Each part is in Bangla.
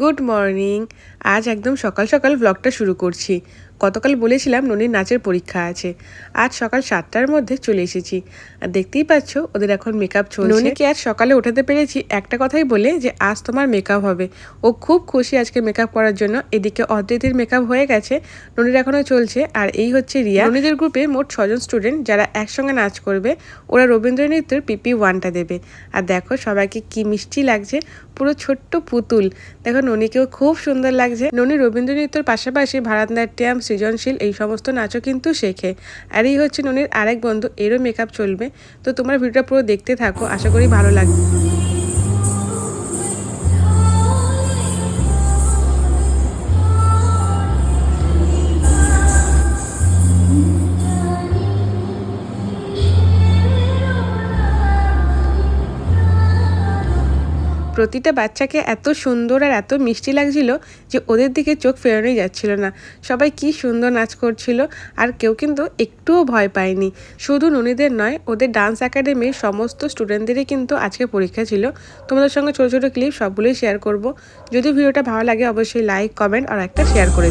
Good morning. আজ একদম সকাল সকাল ব্লগটা শুরু করছি। গতকাল বলেছিলাম ননির নাচের পরীক্ষা আছে। আজ সকাল সাতটার মধ্যে চলে এসেছি। আর দেখতেই পাচ্ছ, ওদের এখন মেকআপ চলছে। ননিকে আজ সকালে উঠাতে পেরেছি একটা কথাই বলে যে, আজ তোমার মেকআপ হবে। ও খুব খুশি আজকে মেকআপ করার জন্য। এদিকে অদ্বৈতের মেকআপ হয়ে গেছে, ননির এখনও চলছে। আর এই হচ্ছে রিয়া। ননিদের গ্রুপে মোট ছজন স্টুডেন্ট যারা একসঙ্গে নাচ করবে। ওরা রবীন্দ্র নৃত্যের পিপি ওয়ানটা দেবে। আর দেখো সবাইকে কি মিষ্টি লাগছে, পুরো ছোট্ট পুতুল। দেখো ননিকেও খুব সুন্দর লাগছে। ননি রবীন্দ্র নৃত্যের পাশাপাশি ভারতনাট্যম সৃজনশীল, এই সমস্ত নাচও কিন্তু শেখে। আর এই হচ্ছে ননির আরেক বন্ধু, এরও মেকআপ চলবে। তো তোমরা ভিডিওটা পুরো দেখতে থাকো, আশা করি ভালো লাগবে। প্রতিটা বাচ্চাকে এত সুন্দর আর এত মিষ্টি লাগছিল যে ওদের দিকে চোখ ফেরানোই যাচ্ছিল না। সবাই কি সুন্দর নাচ করছিল আর কেউ কিন্তু একটুও ভয় পায়নি। শুধু ননীদের নয়, ওদের ডান্স একাডেমির সমস্ত স্টুডেন্টদেরই কিন্তু আজকে পরীক্ষা ছিল। তোমাদের সঙ্গে ছোটো ছোটো ক্লিপ সবগুলোই শেয়ার করব। যদি ভিডিওটা ভালো লাগে, অবশ্যই লাইক কমেন্ট আর একটা শেয়ার করে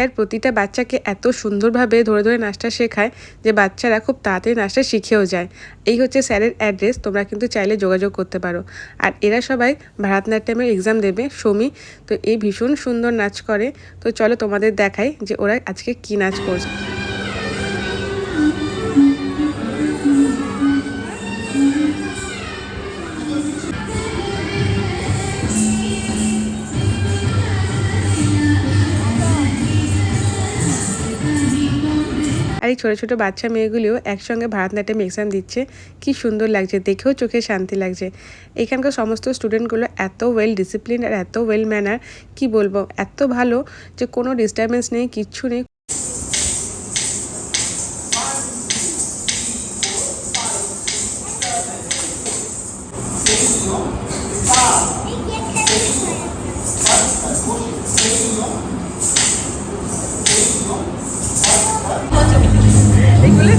স্যার, প্রতিটা বাচ্চাকে এত সুন্দরভাবে ধরে ধরে নাচটা শেখায় যে বাচ্চারা খুব তাড়াতাড়ি নাচটা শিখেও যায়। এই হচ্ছে স্যারের অ্যাড্রেস, তোমরা কিন্তু চাইলে যোগাযোগ করতে পারো। আর এরা সবাই ভারতনাট্যমের এক্সাম দেবে, সমি। তো এই ভীষণ সুন্দর নাচ করে। তো চলো তোমাদের দেখাই যে ওরা আজকে কি নাচ করছে। এই ছোটো ছোটো বাচ্চা মেয়েগুলিও একসঙ্গে ভারতনাট্যম এক্সাম দিচ্ছে। কি সুন্দর লাগছে, দেখেও চোখে শান্তি লাগছে। এখানকার সমস্ত স্টুডেন্টগুলো এত ওয়েল ডিসিপ্লিন আর এত ওয়েল ম্যানার কি বলব, এত ভালো যে কোনো ডিস্টারবেন্স নেই, কিচ্ছু নেই।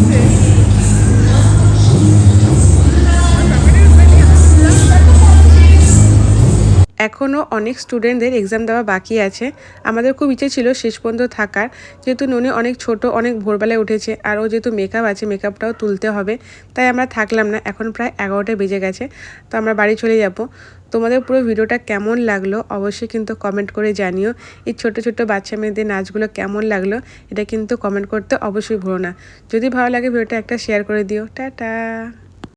আছে এখনও অনেক স্টুডেন্টদের এক্সাম দেওয়া বাকি আছে। আমাদের খুব ইচ্ছে ছিল শেষ পর্যন্ত থাকার। যেহেতু ননি অনেক ছোট, অনেক ভোরবেলায় উঠেছে, আর ও যেহেতু মেকআপ আছে মেকআপটাও তুলতে হবে, তাই আমরা থাকলাম না। এখন প্রায় এগারোটা বেজে গেছে, তো আমরা বাড়ি চলে যাব। তোমাদের পুরো ভিডিওটা কেমন লাগল অবশ্যই কিন্তু কমেন্ট করে জানিও। এই ছোট ছোট বাচ্চা মেয়েদের নাচগুলো কেমন লাগল, এটা কিন্তু কমেন্ট করতে অবশ্যই ভুলো না। যদি ভালো লাগে ভিডিওটা একটা শেয়ার করে দিও। টাটা!